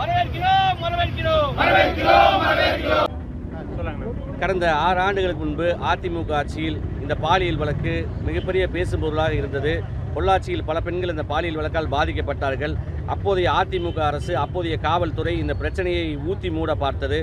வரவேற்கிறோம் வரவேற்கிறோம். கடந்த ஆறு ஆண்டுகளுக்கு முன்பு அதிமுக ஆட்சியில் இந்த பாலியல் வழக்கு மிகப்பெரிய பேசும் பொருளாக இருந்தது. பொள்ளாச்சியில் பல பெண்கள் இந்த பாலியல் வழக்கால் பாதிக்கப்பட்டார்கள். அப்போதைய அதிமுக அரசு அப்போதைய காவல்துறை இந்த பிரச்சனையை ஊத்தி மூட பார்த்தது.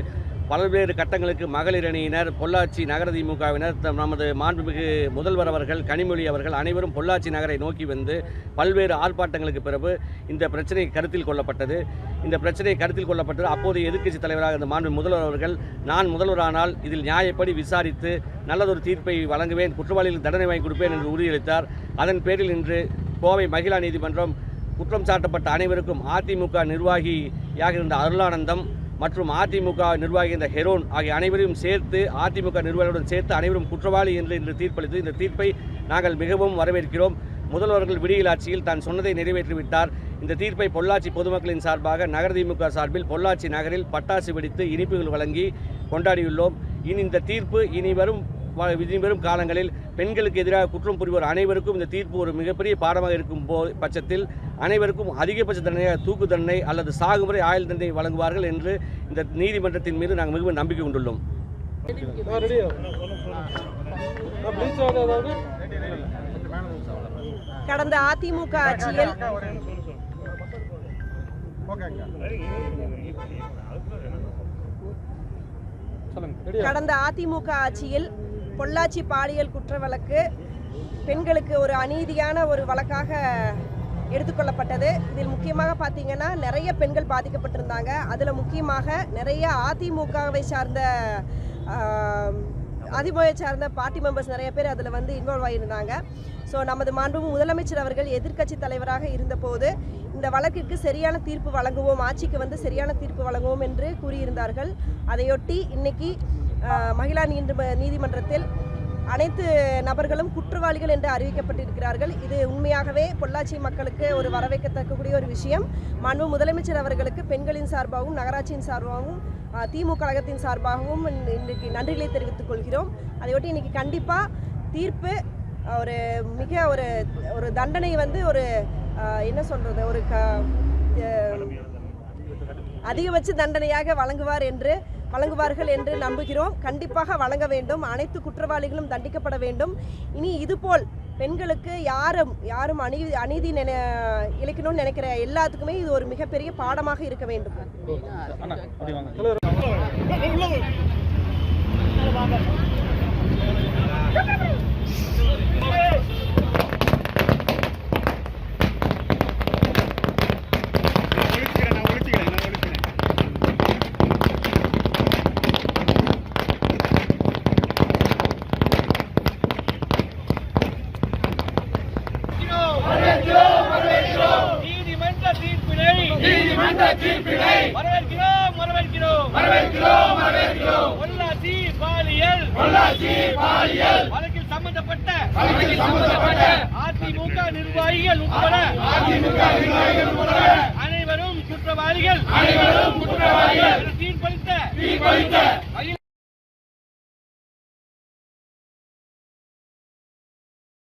பல்வேறு கட்டங்களுக்கு மகளிர் அணியினர் பொள்ளாச்சி நகர திமுகவினர் நமது மாண்புமிகு முதல்வர் அவர்கள் கனிமொழி அவர்கள் அனைவரும் பொள்ளாச்சி நகரை நோக்கி வந்து பல்வேறு ஆர்ப்பாட்டங்களுக்கு பிறகு இந்த பிரச்சனை கருத்தில் கொள்ளப்பட்டது. இந்த பிரச்சனை கருத்தில் கொள்ளப்பட்டது. அப்போதைய எதிர்க்கட்சி தலைவராக இந்த மாண்பு முதல்வர் அவர்கள் நான் முதல்வரானால் இதில் நியாயப்படி விசாரித்து நல்லதொரு தீர்ப்பை வழங்குவேன் குற்றவாளிகளுக்கு தண்டனை வாங்கி கொடுப்பேன் என்று உறுதியளித்தார். அதன் பேரில் இன்று கோவை மகிழா நீதிமன்றம் குற்றம் சாட்டப்பட்ட அனைவருக்கும் அதிமுக நிர்வாகியாக இருந்த அருளானந்தம் மற்றும் அதிமுக நிர்வாகி இந்த ஹெரோன் ஆகிய அனைவரையும் சேர்த்து அதிமுக நிர்வாகிகளுடன் சேர்த்து அனைவரும் குற்றவாளி என்று இன்று தீர்ப்பளித்து இந்த தீர்ப்பை நாங்கள் மிகவும் வரவேற்கிறோம். முதல்வர்கள் விடியல் ஆட்சியில் தான் சொன்னதை நிறைவேற்றிவிட்டார். இந்த தீர்ப்பை பொள்ளாச்சி பொதுமக்களின் சார்பாக நகர திமுக சார்பில் பொள்ளாச்சி நகரில் பட்டாசு வெடித்து இனிப்புகள் வழங்கி கொண்டாடியுள்ளோம். இனி இந்த தீர்ப்பு இனி வரும் இனி வரும் காலங்களில் பெண்களுக்கு எதிராக குற்றம் புரிவோர் அனைவருக்கும் இந்த தீர்ப்பு ஒரு மிகப்பெரிய பாடமாக இருக்கும் போ பட்சத்தில் அனைவருக்கும் அதிகபட்ச தண்டனையாக தூக்கு தண்டனை அல்லது சாகுமுறை ஆயுள் தண்டனை வழங்குவார்கள் என்று இந்த நீதிமன்றத்தின் மீது நாங்கள் மிகவும் நம்பிக்கை கொண்டுள்ளோம். கடந்த அதிமுக ஆட்சியில் கடந்த அதிமுக ஆட்சியில் பொள்ளாச்சி பாலியல் குற்ற வழக்கு பெண்களுக்கு ஒரு அநீதியான ஒரு வழக்காக எடுத்துக்கொள்ளப்பட்டது. இதில் முக்கியமாக பார்த்தீங்கன்னா நிறைய பெண்கள் பாதிக்கப்பட்டிருந்தாங்க. அதில் முக்கியமாக நிறைய அதிமுகவை சார்ந்த அதிமுகவை சார்ந்த பார்ட்டி மெம்பர்ஸ் நிறைய பேர் அதில் வந்து இன்வால்வ் ஆகியிருந்தாங்க ஸோ நமது மாண்பு முதலமைச்சர் அவர்கள் எதிர்க்கட்சி தலைவராக இருந்தபோது இந்த வழக்கிற்கு சரியான தீர்ப்பு வழங்குவோம் ஆட்சிக்கு வந்து சரியான தீர்ப்பு வழங்குவோம் என்று கூறியிருந்தார்கள். அதையொட்டி இன்னைக்கு மகிழா நீதிம நீதிமன்றத்தில் அனைத்து நபர்களும் குற்றவாளிகள் என்று அறிவிக்கப்பட்டிருக்கிறார்கள். இது உண்மையாகவே பொள்ளாச்சி மக்களுக்கு ஒரு வரவேற்கத்தக்கக்கூடிய ஒரு விஷயம். மாண்பு முதலமைச்சர் அவர்களுக்கு பெண்களின் சார்பாகவும் நகராட்சியின் சார்பாகவும் திமுக கழகத்தின் சார்பாகவும் இன்றைக்கு நன்றிகளை தெரிவித்துக் கொள்கிறோம். அதையொட்டி இன்னைக்கு கண்டிப்பாக தீர்ப்பு ஒரு மிக ஒரு ஒரு தண்டனை வந்து ஒரு என்ன சொல்றது ஒரு க அதிகபட்ச தண்டனையாக வழங்குவார் என்று வழங்குவார்கள் என்று நம்புகிறோம். கண்டிப்பாக வழங்க வேண்டும். அனைத்து குற்றவாளிகளும் தண்டிக்கப்பட வேண்டும். இனி இதுபோல் பெண்களுக்கு யாரும் யாரும் அநீதி அநீதி நினை இழைக்கணும்னு நினைக்கிற எல்லாத்துக்குமே இது ஒரு மிகப்பெரிய பாடமாக இருக்க வேண்டும். நீதிமன்ற தீர்ப்பினை நீதிமன்ற தீர்ப்பினை வரவேற்கிறோம் வரவேற்கிறோம். வரவேற்கிறோம் வரவேற்கிறோம். பொள்ளாச்சி பாலியல். பொள்ளாச்சி பாலியல். வழக்கில் சம்பந்தப்பட்ட. வழக்கில் சம்பந்தப்பட்ட. அதிமுக நிர்வாகிகள் உட்பட. அதிமுக நிர்வாகிகள் உட்பட. அனைவரும் குற்றவாளிகள். அனைவரும் குற்றவாளிகள். தீர்ப்பளித்த. தீர்ப்பளித்த.